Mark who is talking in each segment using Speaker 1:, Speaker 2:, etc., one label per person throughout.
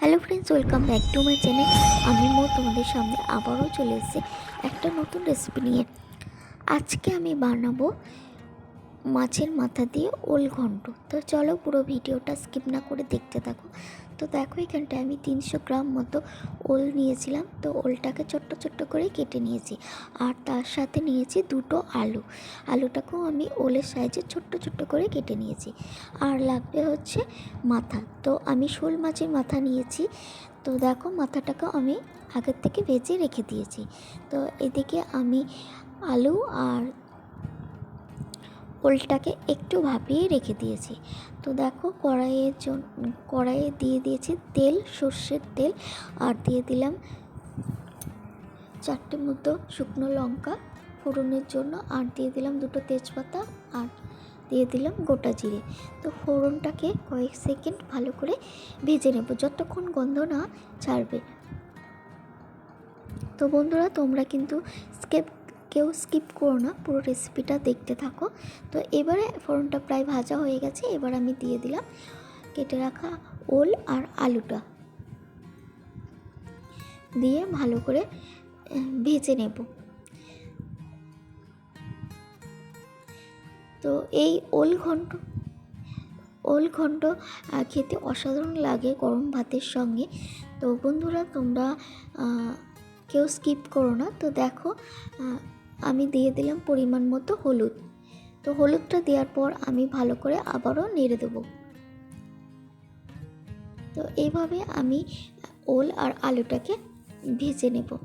Speaker 1: Hello friends welcome back to my channel আমি মো, তোমাদের সামনে আবারও চলে এসেছি একটা নতুন রেসিপি নিয়ে। আজকে আমি বানাবো মাছের মাথা দিয়ে ওল ঘন্ট। তো চলো পুরো ভিডিওটা স্কিপ না করে দেখতে থাকো। তো দেখো এখানটায় আমি তিনশো গ্রাম মতো ওল নিয়েছিলাম। তো ওলটাকে ছোট্ট ছোট্ট করে কেটে নিয়েছি। আর তার সাথে নিয়েছি দুটো আলু। আলুটাকেও আমি ওলের সাইজে ছোট্ট ছোট্ট করে কেটে নিয়েছি। আর লাগবে হচ্ছে মাথা। তো আমি শোল মাছের মাথা নিয়েছি। তো দেখো মাথাটাকে আমি আগের থেকে ভেজে রেখে দিয়েছি। তো এদিকে আমি আলু আর ওলটাকে একটু ভাপিয়ে রেখে দিয়েছি। তো দেখো কড়াইয়ের জন্য কড়াইয়ে দিয়ে দিয়েছি তেল, সর্ষের তেল, আর দিয়ে দিলাম চারটে মতো শুকনো লঙ্কা ফোড়নের জন্য, আর দিয়ে দিলাম দুটো তেজপাতা, আর দিয়ে দিলাম গোটা জিরে। তো ফোড়নটাকে কয়েক সেকেন্ড ভালো করে ভেজে নেব, যতক্ষণ গন্ধ না ছাড়বে। তো বন্ধুরা, তোমরা কিন্তু স্কিপ কেউ স্কিপ করো না, পুরো রেসিপিটা দেখতে থাকো। তো এবারে ফোড়নটা প্রায় ভাজা হয়ে গেছে, এবার আমি দিয়ে দিলাম কেটে রাখা ওল আর আলুটা। দিয়ে ভালো করে ভেজে নেব। তো এই ওল ঘন্ট ওল ঘন্ট খেতে অসাধারণ লাগে গরম ভাতের সঙ্গে। তো বন্ধুরা, তোমরা কেউ স্কিপ করো না। তো দেখো আমি দিয়ে দিলাম পরিমাণ মতো হলুদ। তো হলুদটা দেওয়ার পর আমি ভালো করে আবারও নেড়ে দেবো। তো এইভাবে আমি ওল আর আলুটাকে ভেজে নেব।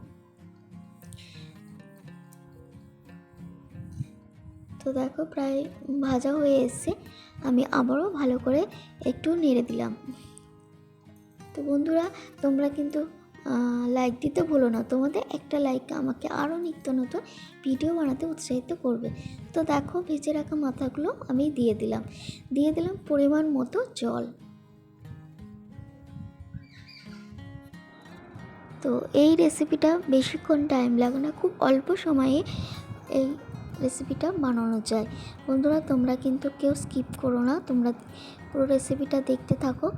Speaker 1: তো দেখো প্রায় ভাজা হয়ে এসছে। আমি আবারও ভালো করে একটু নেড়ে দিলাম। তো বন্ধুরা, তোমরা কিন্তু লাইক দিতে ভুলো না। তোমাদের একটা লাইক আমাকে আরও নিত্য নতুন ভিডিও বানাতে উৎসাহিত করবে। তো দেখো, ভেজে রাখা মাথাগুলো আমি দিয়ে দিলাম। দিয়ে দিলাম পরিমাণ মতো জল। তো এই রেসিপিটা বেশিক্ষণ টাইম লাগে না, খুব অল্প সময়ে এই রেসিপিটা বানানো যায়। বন্ধুরা, তোমরা কিন্তু কেউ স্কিপ করো না, তোমরা পুরো রেসিপিটা দেখতে থাকো।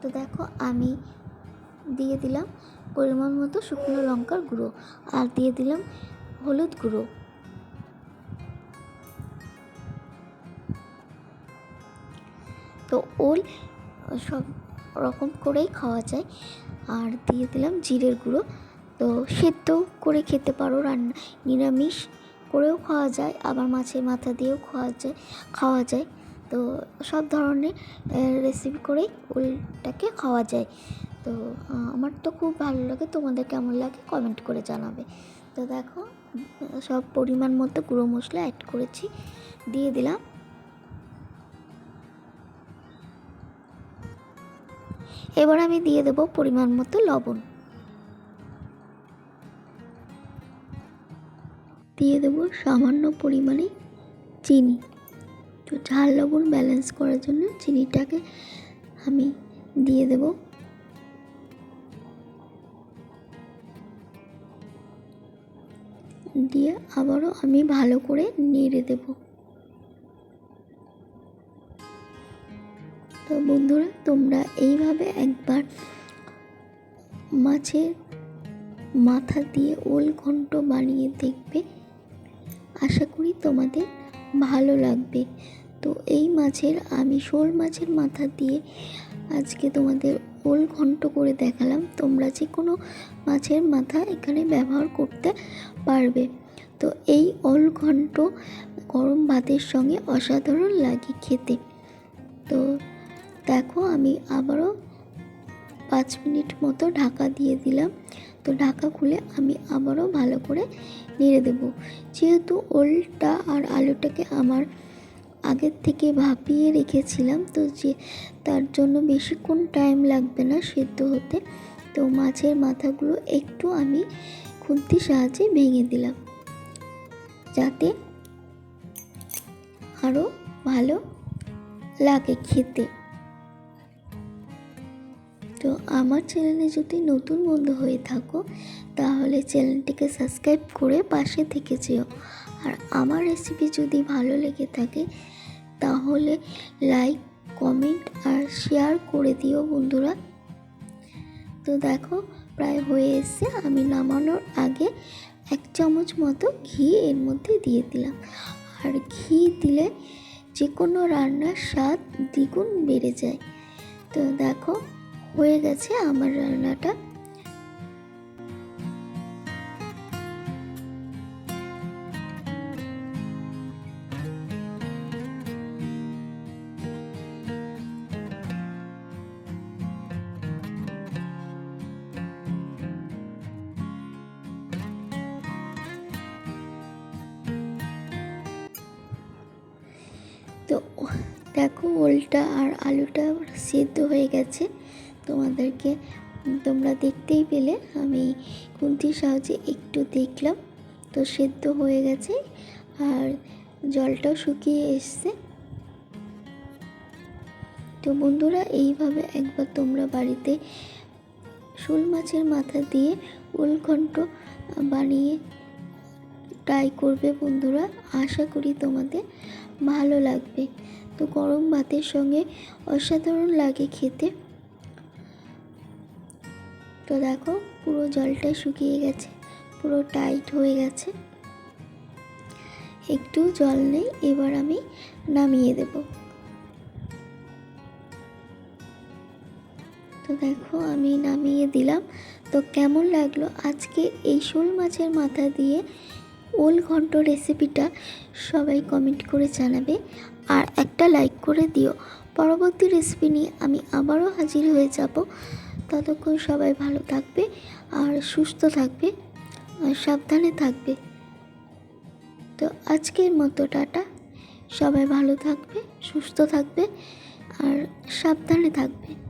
Speaker 1: তো দেখো, আমি দিয়ে দিলাম পরিমাণ মতো শুকনো লঙ্কার গুঁড়ো আর দিয়ে দিলাম হলুদ গুঁড়ো। তো ওল সব রকম করেই খাওয়া যায়। আর দিয়ে দিলাম জিরের গুঁড়ো। তো সেদ্ধ করে খেতে পারো রান্না, নিরামিষ করেও খাওয়া যায়, আবার মাছের মাথা দিয়েও খাওয়া যায় খাওয়া যায়। তো সব ধরনের রেসিপি করেই ওলটাকে খাওয়া যায়। তো আমার তো খুব ভালো লাগে। তোমাদের কেমন লাগে কমেন্ট করে জানাবে। তো দেখো, সব পরিমাণ মতো গুঁড়ো মশলা অ্যাড করেছি, দিয়ে দিলাম। এবার আমি দিয়ে দেবো পরিমাণ মতো লবণ। দিয়ে দেবো সামান্য পরিমাণে চিনি। তো ঝাল লবণ ব্যালেন্স করার জন্য চিনিটাকে আমি দিয়ে দেবো। দিয়ে আবারও আমি ভালো করে নেড়ে দেব। তো বন্ধুরা, তোমরা এইভাবে একবার মাছের মাথা দিয়ে ওল ঘন্ট বানিয়ে দেখবে। আশা করি তোমাদের ভালো লাগবে। তো এই মাছের, আমি শোল মাছের মাথা দিয়ে আজকে তোমাদের ওল ঘন্ট করে দেখালাম। তোমরা যে কোনো মাছের মাথা এখানে ব্যবহার করতে পারবে। তো এই ওল ঘন্ট গরম ভাতের সঙ্গে অসাধারণ লাগে খেতে। তো দেখো আমি আবারও পাঁচ মিনিট মতো ঢাকা দিয়ে দিলাম। তো ঢাকা খুলে আমি আবারও ভালো করে নেড়ে দেবো। যেহেতু ওলটা আর আলুটাকে আমার আগের থেকে ভাপিয়ে রেখেছিলাম, তো যে তার জন্য বেশিক্ষণ টাইম লাগবে না সেদ্ধ হতে, তো মাছের মাথাগুলো একটু আমি খুন্তির সাহায্যে ভেঙে দিলাম। যাতে আরও ভালো লাগে খেতে। তো আমার চ্যানেলে যদি নতুন বন্ধু হয়ে থাকো, তাহলে চ্যানেলটিকে সাবস্ক্রাইব করে পাশে থেকে যেও। আর আমার রেসিপি যদি ভালো লেগে থাকে, তাহলে লাইক কমেন্ট আর শেয়ার করে দিও বন্ধুরা। তো দেখো প্রায় হয়ে এসে আমি নামানোর আগে এক চামচ মতো ঘি এর মধ্যে দিয়ে দিলাম। আর ঘি দিলে যে কোনো রান্নার স্বাদ দ্বিগুণ বেড়ে যায়। তো দেখো, হয়ে গেছে আমার রান্নাটা। তো দেখো ওলটা আর আলুটা সেদ্ধ হয়ে গেছে। তোমাদেরকে তোমরা দেখতেই পেলে। আমি খুন্তির সাহায্যে একটু দেখলাম। তো সেদ্ধ হয়ে গেছে আর জলটাও শুকিয়ে এসছে। তো বন্ধুরা, এইভাবে একবার তোমরা বাড়িতে শোল মাছের মাথা দিয়ে ওলঘণ্ট বানিয়ে ট্রাই করবে বন্ধুরা। আশা করি তোমাদের ভালো লাগবে। তো গরম ভাতের সঙ্গে অসাধারণ লাগে খেতে। তো দেখো, পুরো জলটা শুকিয়ে গেছে, পুরো টাইট হয়ে গেছে। একটু জল নেই, এবার আমি নামিয়ে দেব। তো দেখো, আমি নামিয়ে দিলাম। তো কেমন লাগল? আজকে এই শোল মাছের মাথা দিয়ে ওল ঘন্ট রেসিপিটা সবাই কমেন্ট করে জানাবে আর একটা লাইক করে দিও। পরবর্তী রেসিপি নিয়ে আমি আবারও হাজির হয়ে যাব। ততক্ষণ সবাই ভালো থাকবে আর সুস্থ থাকবে আর সাবধানে থাকবে। তো আজকের মতো টাটা। সবাই ভালো থাকবে, সুস্থ থাকবে আর সাবধানে থাকবে।